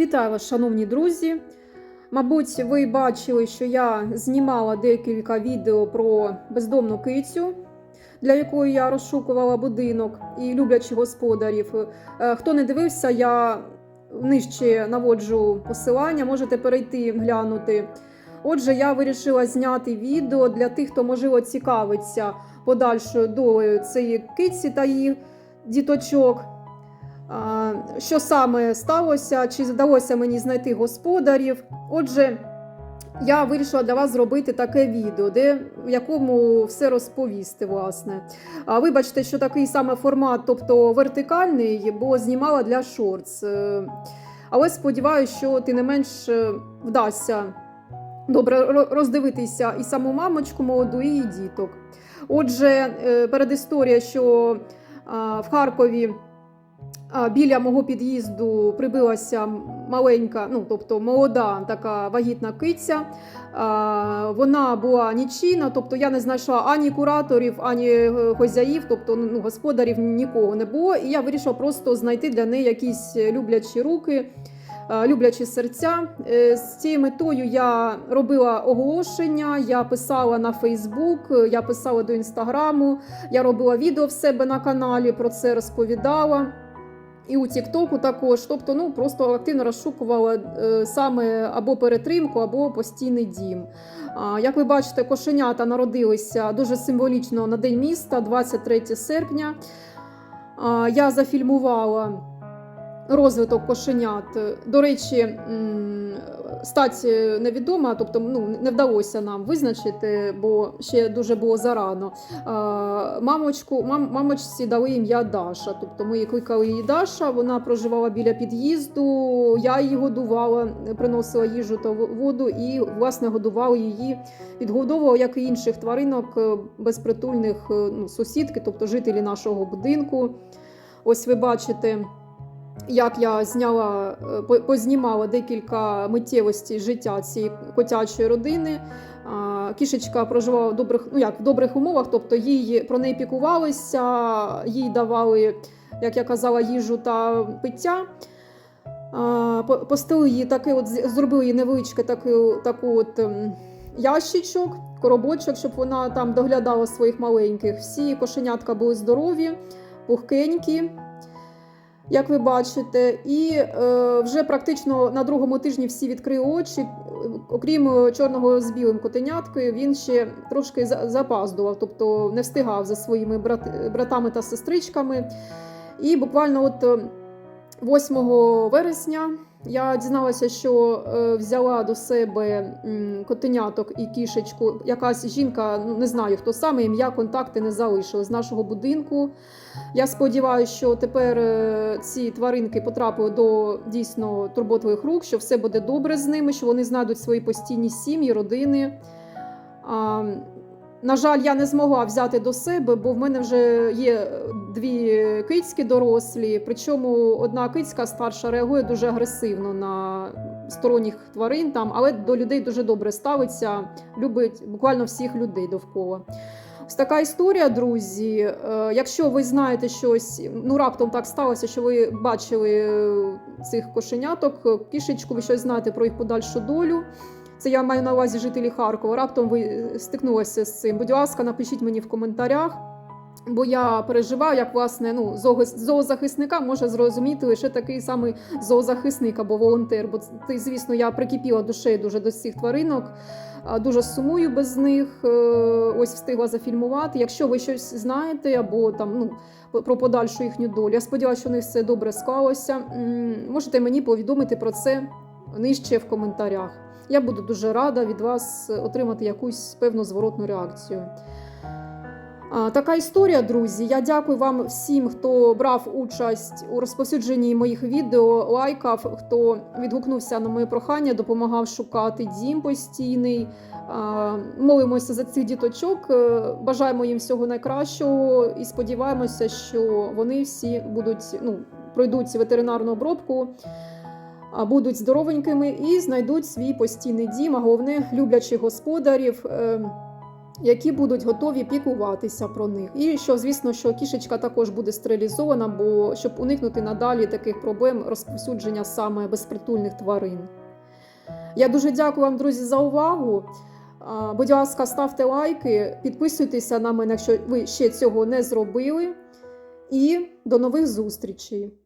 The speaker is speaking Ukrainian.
Вітаю вас, шановні друзі. Мабуть, ви бачили, що я знімала декілька відео про бездомну кицю, для якої я розшукувала будинок і люблячи господарів. Е, Хто не дивився, я нижче наводжу посилання, можете перейти глянути. Отже, я вирішила зняти відео для тих, хто можливо цікавиться подальшою долею цієї киці та її діточок. Що саме сталося, чи вдалося мені знайти господарів? Отже, я вирішила для вас зробити таке відео, де в якому все розповісти. Власне, а вибачте, що такий саме формат, тобто вертикальний, бо знімала для шортс. Е, Але сподіваюся, що ти не менш е, вдасться добре роздивитися і саму мамочку молоду, і діток. Отже, е, передісторія, що в Харкові. Біля мого під'їзду прибилася маленька, ну тобто молода така вагітна киця. Вона була нічийна, тобто я не знайшла ані кураторів, ані е, хозяїв, тобто ну, господарів нікого не було. І я вирішила просто знайти для неї якісь люблячі руки, е, люблячі серця. Е, З цією метою я робила оголошення, я писала на Фейсбук, я писала до інстаграму, я робила відео в себе на каналі, про це розповідала. І у Тіктоку також, тобто, ну просто активно розшукувала е, саме або перетримку, або постійний дім. А, як ви бачите, кошенята народилися дуже символічно на День міста, 23 серпня. А, я зафільмувала розвиток кошенят. До речі, стать невідома, тобто ну, не вдалося нам визначити, бо ще дуже було зарано. Мамочку, мам, мамочці дали ім'я Даша. Тобто ми кликали її Даша. Вона проживала біля під'їзду. Я її годувала, приносила їжу та воду і власне годувала її, підгодовувала, як і інших тваринок е, безпритульних е, ну, сусідки, тобто жителі нашого будинку. Ось ви бачите. Як я зняла, е, познімала декілька миттєвостей життя цієї котячої родини. Кішечка проживала в добрих, ну як в добрих умовах, тобто їй про неї пікувалися, їй давали, як я казала, їжу та пиття. А, по- Постелили її таке, от зробили їй невеличке таку, таку от ем, ящичок, коробочок, щоб вона там доглядала своїх маленьких. Всі кошенятка були здорові, пухкенькі як ви бачите, і е, вже практично на другому тижні всі відкрили очі. Окрім е, чорного з білим котеняткою, він ще трошки за- запаздував, тобто не встигав за своїми брат, братами та сестричками. І буквально от е, 8 вересня я дізналася, що е, взяла до себе котеняток і кішечку. Якась жінка, ну не знаю хто саме, ім'я, контакти не залишили з нашого будинку. Я сподіваюся, що тепер е, ці тваринки потрапили до дійсно турботливих рук, що все буде добре з ними, що вони знайдуть свої постійні сім'ї, родини. На жаль, я не змогла взяти до себе, бо в мене вже є дві кицьки дорослі. Причому одна кицька старша реагує дуже агресивно на сторонніх тварин, там, але до людей дуже добре ставиться, любить буквально всіх людей довкола. Ось така історія, друзі. Е, Якщо ви знаєте щось, ну раптом так сталося, що ви бачили е, цих кошеняток, кішечку, ви щось знаєте про їх подальшу долю. Це я маю на увазі жителі Харкова. Раптом ви е, стикнулися з цим. Будь ласка, напишіть мені в коментарях. Бо я переживаю, як власне ну, зоозахисника може зрозуміти лише такий самий зоозахисник або волонтер. Бо ти, звісно, я прикипіла душею дуже до цих тваринок, дуже сумую без них. е, Ось встигла зафільмувати. Якщо ви щось знаєте, або там ну про подальшу їхню долю, я сподіваюся, що у них все добре склалося. Можете мені повідомити про це нижче в коментарях. Я буду дуже рада від вас отримати якусь певну зворотну реакцію. Така історія, друзі. Я дякую вам всім, хто брав участь у розповсюдженні моїх відео, лайкав, хто відгукнувся на моє прохання, допомагав шукати дім постійний. Молимося за цих діточок, е, бажаємо їм всього найкращого і сподіваємося, що вони всі будуть ну, пройдуть ветеринарну обробку. Будуть здоровенькими і знайдуть свій постійний дім, а головне люблячих господарів. Е, які будуть готові піклуватися про них. І що, звісно, що кішечка також буде стерилізована, бо щоб уникнути надалі таких проблем розповсюдження саме безпритульних тварин. Я дуже дякую вам, друзі, за увагу. Будь ласка, ставте лайки, підписуйтеся на мене, якщо ви ще цього не зробили. І до нових зустрічей!